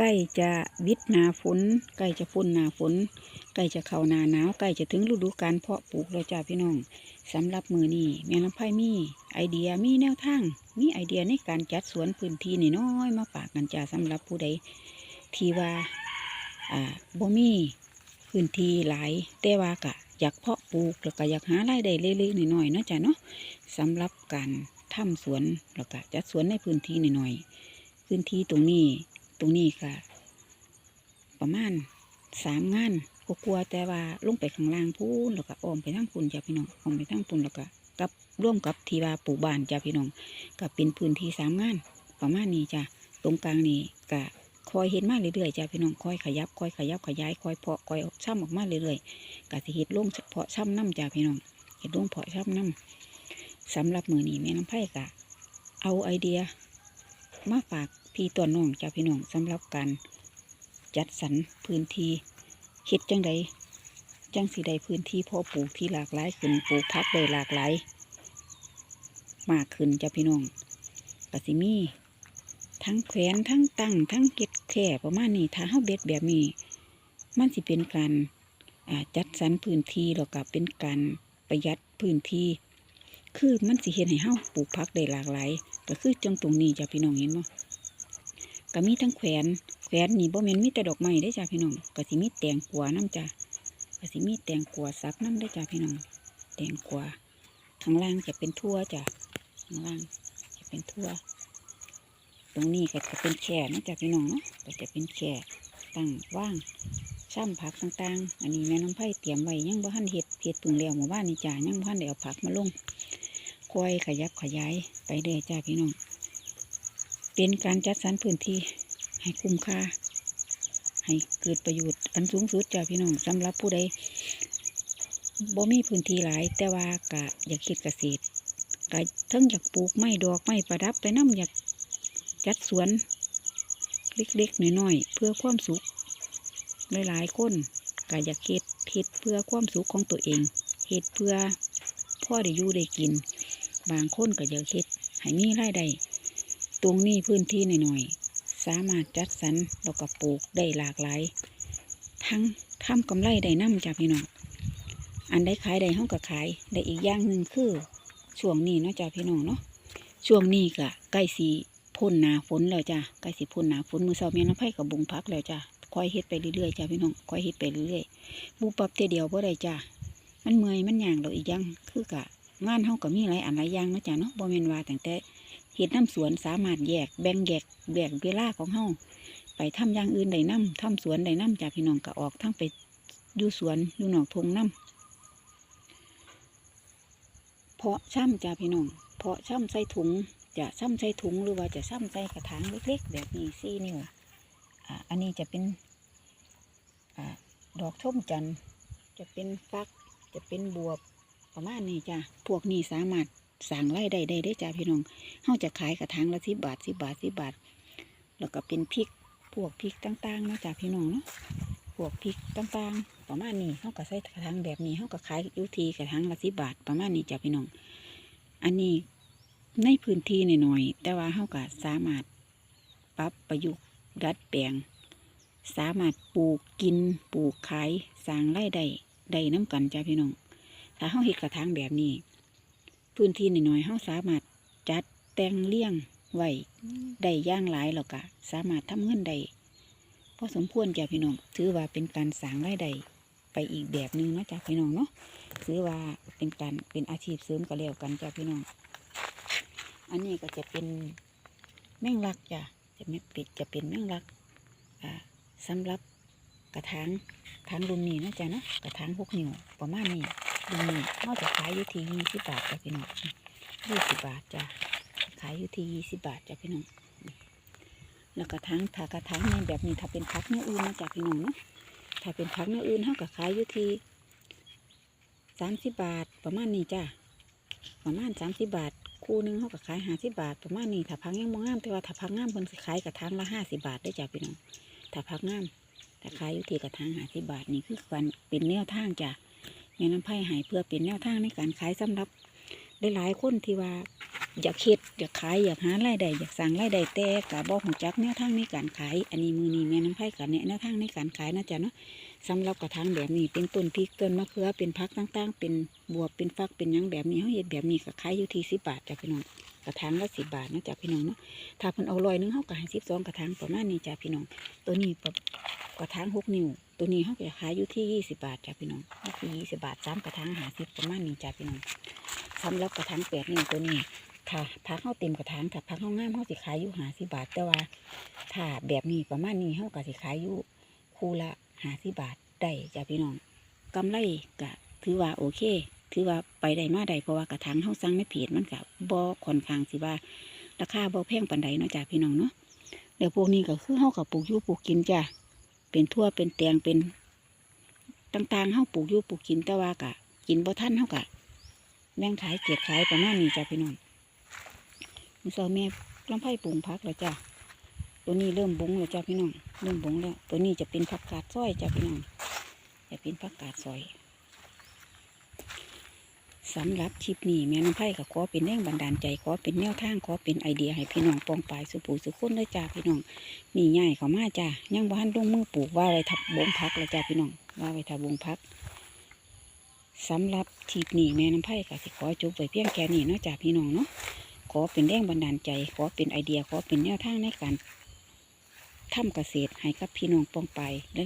ใกล้จะวิทย์นาฝนใกล้จะพ้นนาฝนใกล้จะเข้านาหนาวใกล้จะถึงฤดูการเพาะปลูกแล้วจ้าพี่น้องสำหรับมือนี้แม่ลำไพ่มีไอเดียมีแนวทางมีไอเดียในการจัดสวนพื้นที่น้อยมาฝากกันจ้าสำหรับผู้ใดที่ว่าอ่าบ่มีพื้นที่หลายแต่ว่ากะอยากเพาะปลูกแล้วก็อยากหารายได้เล็กๆน้อยๆเนาะจ้าเนาะสำหรับการทำสวนแล้วก็จัดสวนในพื้นที่น้อยๆพื้นที่ตรงนี้ ตรงนี้ค่ะประมาณสามงานก็กลัวแต่ว่าลงไปข้างล่างพูนแล้วก็อ้อมไปทางปุ่นจ้าพี่น้องอ้อมไปทางปุ่นแล้วก็กับร่วมกับทีว่าปลูกบ้านจ้าพี่น้องก็เป็นพื้นที่สามงาน ประมาณนี้จ้าตรงกลางนี่ก็คอยเห็นมาเรื่อยๆจ้าพี่น้องคอยขยับคอยขยับขยายคอยเพาะคอยช่ำออกมาเรื่อยๆก็สิเห็ดลงเพาะช่ำน้ำจ้าพี่น้องเห็ดลงเพาะช่ำน้ำสำหรับมือนี้แม่น้ำไผ่กะเอาไอเดียมาฝาก พี่ตัวน้องจ้าพี่น้องสำหรับการจัดสรรพื้นที่เฮ็ดจังใดจังสีใดพื้นที่เพอปลูกที่หลากหลายขึ้นปลูกพักได้หลากหลายมากขึ้นจ้าพี่น้องกสิมีทั้งแขวนทั้งตั้งทั้งเก็ดแค่ประมาณนี้ถ้าเฮาเบ็ดแบบนี้ มันสิเป็นการจัดสรรพื้นที่แล้วก็เป็นการประหยัดพื้นที่ คือมันสิเห็นให้เฮาปลูกพักได้หลากหลายก็คือจังตรงนี้จ้ะพี่น้องเห็นบ่ ก็มีทั้งแขวน แขวนนี่บ่แม่นมีแต่ดอกไม้ได้จ้ะพี่น้องก็สิมีแตงกวาน้ำจ้ะก็สิมีแตงกวาซับน้ำได้จ้ะพี่น้อง แตงกวาข้างล่างจะเป็นทั่วจ้ะข้างล่างจะเป็นทั่ว ตรงนี้ก็จะเป็นแค่นะจ้ะพี่น้องเนาะก็จะเป็นแค่ตั้งว่างช่ำผักต่างๆ อันนี้แม่น้ำไผ่เตรียมไว้ยังบ่ทันเห็ดเห็ดปึงแล้วหมู่บ้านนี่จ้ะยังบ่ทันได้เอาผักมาลงค่อยขยับขยายไปเรื่อยจ้าพี่น้อง เป็นการจัดสรรพื้นที่ ให้คุ้มค่า ให้เกิดประโยชน์อันสูงสุดจ้าพี่น้องสำหรับผู้ใดบ่มีพื้นที่หลาย แต่ว่ากะอยากคิดเกษตรกะทั้งอยากปลูกไม้ดอกไม้ประดับไปน้ำอยากจัดสวน เล็กๆน้อยๆเพื่อความสุขหลายๆคนกะอยากเฮ็ดเฮ็ดเพื่อความสุขของตัวเองเฮ็ดเพื่อพ่อได้อยู่ได้กิน บางคนก็อยากเฮ็ดให้มีรายได้ ตรงนี้พื้นที่หน่อยๆ สามารถจัดสรรแล้วก็ปลูกได้หลากหลาย ทั้งทำกำไรได้น้ำจ้าพี่น้อง อันได้ขายได้ห้องก็ขาย ได้อีกอย่างหนึ่งคือช่วงนี้เนาะจ้าพี่น้องเนาะ ช่วงนี้ก็ใกล้สีพ่นหนาฝนแล้วจ้าใกล้สีพ่นหนาฝนมือเสาแม่น้ำไผ่กับบุงพักแล้วจ้าคอยเฮ็ดไปเรื่อยๆจ้าพี่น้องคอยเฮ็ดไปเรื่อยๆบูปับเทเดียวบ่ได้จ้ามันเมื่อยมันย่างเราอีกอย่างคือกะงานเฮาก็มีหลายอันหลายอย่างเนาะจ้ะเนาะบ่แม่นว่าตั้งแต่ เฮ็ดน้ำสวนสามารถแยกแบ่งแยกแบ่งเวลาของเฮาไปทำอย่างอื่นได้น้ำทำสวนได้น้ำจ้ะพี่น้องก็ออกทั้งไปอยู่สวนอยู่หนอกทงน้ำเพาะช่ำจ้ะพี่น้องเพาะช่ำใส่ถุงจะช่ำใส่ถุงหรือว่าจะช่ำใส่กระถางเล็กๆ แบบนี้สี่นิ้วอ่าอันนี้จะเป็นอดอกช่มจันทร์จะเป็นฟักจะเป็นบวบประมาณนี้จ้ะพวกนี้สามารถ สั่งไล่ได้ได้ได้จ้ะพี่น้องเฮาจะขายกระถางละสิบบาทสิบบาทสิบบาท แล้วก็เป็นพริกพวกพริกต่างๆนะจ้ะพี่น้องเนาะพวกพริกต่างๆ ประมาณนี้เฮาก็ใส่กระถางแบบนี้เฮาก็ขายอยู่ทีกระถางละสิบบาท ประมาณนี้จ้ะพี่น้อง อันนี้ในพื้นที่หน่อยๆแต่ว่าเฮาก็สามารถปรับประยุกต์ดัดแปลง สามารถปลูกกินปลูกขายสร้างรายได้ได้น้ำกันจ้ะพี่น้องถ้าเฮาเฮ็ดกระถางแบบนี้ พื้นที่น้อยๆเฮาสามารถจัดแต่งเลี้ยงไว้ได้ย่างหลายแล้วก็สามารถทำเงินได้พอสมควรจ้ะพี่น้อง ถือว่าเป็นการสร้างรายได้ไปอีกแบบหนึงนะจ้ะพี่น้องเนาะถือว่าเป็นการเป็นอาชีพเสริมก็แล้วกันจ้ะพี่น้อง อันนี้ก็จะเป็นแมงลักจ้ะจะไม่ปิดจะเป็นแมงลักอ่าสำหรับกระถางทางรุ่นนี้นะจ้ะเนาะกระถางหกนิ้วประมาณนี้ ดูนี่เขาจะขายอยู่ที่ยี่สิบบาทจ้ะพี่น้องยี่สิบบาทจ้ะขายอยู่ที่ยี่สิบบาทจ้ะพี่น้องแล้วกระถางถ้ากระถางในแบบนี้ถ้าเป็นพักเนื้ออื่นนะจ้ะพี่น้องเนาะถ้าเป็นพักเนื้ออื่นเขาก็ขายอยู่ที่สามสิบบาทประมาณนี้จ้ะประมาณสามสิบบาท คู่หนึงเขาก็ขายห้าสิบบาท ประมาณนี้ถ้าพักยังบ่งามแต่ว่าถ้าพักงามเพิ่นขายกระถางละห้าสิบบาทได้จ้ะพี่น้องถ้าพักงามถ้าขายอยู่ที่กระถางห้าสิบบาทนี่คือการเป็นแนวทางจ้ะ แม่น้ำไผ่หายเพื่อเป็นแนวทางในการขายสำหรับหลายๆคนที่ว่าอยากเฮ็ดอยากขายอยากหารายได้อยากสร้างรายได้แต่ก็บ่ฮู้จักแนวทางในการขาย อันนี้มือนี้แม่น้ำไผ่ก็แนะแนวทางในการขายนะจ๊ะเนาะสำหรับกระถางแบบนี้เป็นต้นพริกต้นมะเขือเป็นผักต่างๆ เป็นบวบเป็นฟักเป็นยังแบบนี้เฮาเฮ็ดแบบนี้ก็ขายอยู่ที่10บาทจ้ะพี่น้องกระถางละ10บาทนะจ๊ะพี่น้องเนาะถ้าเพิ่นเอาร้อยหนึงเฮาก็ให้12กระถางประมาณนี้จ้ะพี่น้อง ตัวนี้ป กระถาง6นิ้ว ตัวนี้เฮาก็ขายอยู่ที่20บาทจ้ะพี่น้องอยู่ที่20บาทสามกระถาง50ประมาณนี้จ้ะพี่น้องสำหรับกระถาง8นิ้วตัวนี้ค่ะพักเข้าเต็มกระถางค่ะพักเข้าง่ามเข้าสิขายอยู่หาสิบาท แต่ว่าถ้าแบบนี้ประมาณนี้เข้าก็สิขายอยู่คู่ละหาสิบาทได้จ้ะพี่น้องกำไรก็ถือว่าโอเค ถือว่าไปได้มาได้เพราะว่ากระถางเข้าสั่งในเพจมันกับบ่ค่อนข้างสิว่าราคาบ่แพงปานใดเนาะจ้ะพี่น้องเนาะเดี๋ยวพวกนี้ก็คือเข้ากับปลูกยู่ปลูกกินจ้ะ เป็นทั่วเป็นแตงเป็นต่างๆเข้าปลูกอยู่ปลูกกินแต่ว่ากะ กินบ่ท่านเข้ากะแบ่งขายเก็บขายประมาณนี้จ้ะพี่น้องมือสาแม่ลำไผ่ปรุงพักแล้วจ้ะตัวนี้เริ่มบุ้งแล้วจ้ะพี่น้องเริ่มบุ้งแล้ว ตัวนี้จะเป็นผักกาดซอยจ้ะพี่น้องจะเป็นผักกาดซอย สำหรับคลิปนี้แม่น้ำไผ่ก็ขอเป็นแรงบันดาลใจขอเป็นแนวทางขอเป็นไอเดียให้พี่น้องปองปลายสุปูสุคนเลยจ้าพี่น้องนี่ง่ายเขามาจ้ะยังบ้านลงมือปลูกว่าไว้ทับบงพักแล้วจ้าพี่น้องว่าไว้ทับบงพักสำหรับคลิปนี้แม่น้ำไผ่ก็สิขอจบไว้เพียงแค่นี้เนาะจ้าพี่น้องเนาะขอเป็นแรงบันดาลใจ ขอเป็นไอเดียขอเป็นแนวทางในการทำเกษตรให้กับพี่น้องปองไป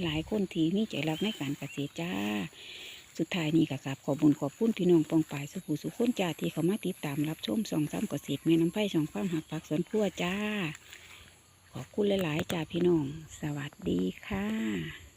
หลายๆคนที่มีใจรักในการเกษตรจ้า สุดท้ายนี้ก็กราบขอบุญขอบคุณพี่น้องปองปายสุขุสุขคนจ่าที่เขามาติดตามรับชมสองซ้ำกสิบเมน้ำไผ่สองความหักปักสวนขั้วจ้า ขอบคุณหลาย ๆ จ้าพี่น้อง สวัสดีค่ะ